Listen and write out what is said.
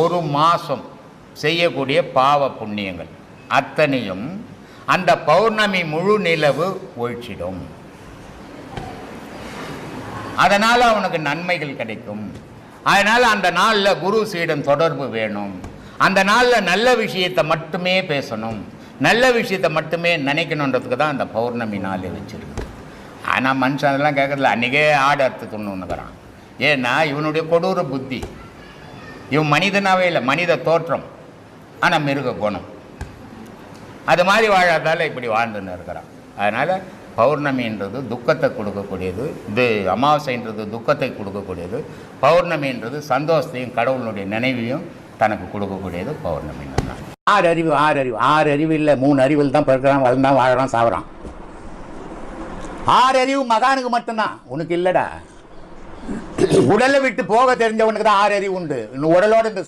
ஒரு மாதம் செய்யக்கூடிய பாவ புண்ணியங்கள் அத்தனையும் அந்த பௌர்ணமி முழு நிலவு ஒழிச்சிடும். அதனால் அவனுக்கு நன்மைகள் கிடைக்கும். அதனால் அந்த நாளில் குரு சீடன் தொடர்பு வேணும். அந்த நாளில் நல்ல விஷயத்தை மட்டுமே பேசணும். நல்ல விஷயத்தை மட்டுமே நினைக்கணுன்றதுக்கு தான் அந்த பௌர்ணமி நாளே வச்சுருக்கு. ஆனால் மனுஷன் அதெல்லாம் கேட்கறதில்ல அன்றைக்கே ஆடு அறுத்து துண்ணுன்னுக்கிறான் ஏன்னா இவனுடைய கொடூர புத்தி. இவன் மனிதனாகவே இல்லை மனித தோற்றம். ஆனால் மிருக குணம். அது மாதிரி வாழாதால இப்படி வாழ்ந்துன்னு இருக்கிறான். அதனால் பௌர்ணமின்றது துக்கத்தை கொடுக்கக்கூடியது இது அமாவாசைன்றது துக்கத்தை கொடுக்கக்கூடியது. பௌர்ணமின்றது சந்தோஷத்தையும் கடவுளுடைய நினைவையும் தனக்கு கொடுக்கக்கூடியது பௌர்ணமின்னு தான். ஆறு அறிவு ஆறு அறிவு. ஆறு அறிவு இல்லை மூணு அறிவில் தான் பிறக்கிறான் வளர்ந்தான் வாழறான் சாவறான். ஆறு அறிவு மகானுக்கு மட்டும்தான். உனக்கு இல்லைடா. உடலை விட்டு போக தெரிஞ்சவனுக்கு தான் ஆறு அறிவு உண்டு உடலோட இந்த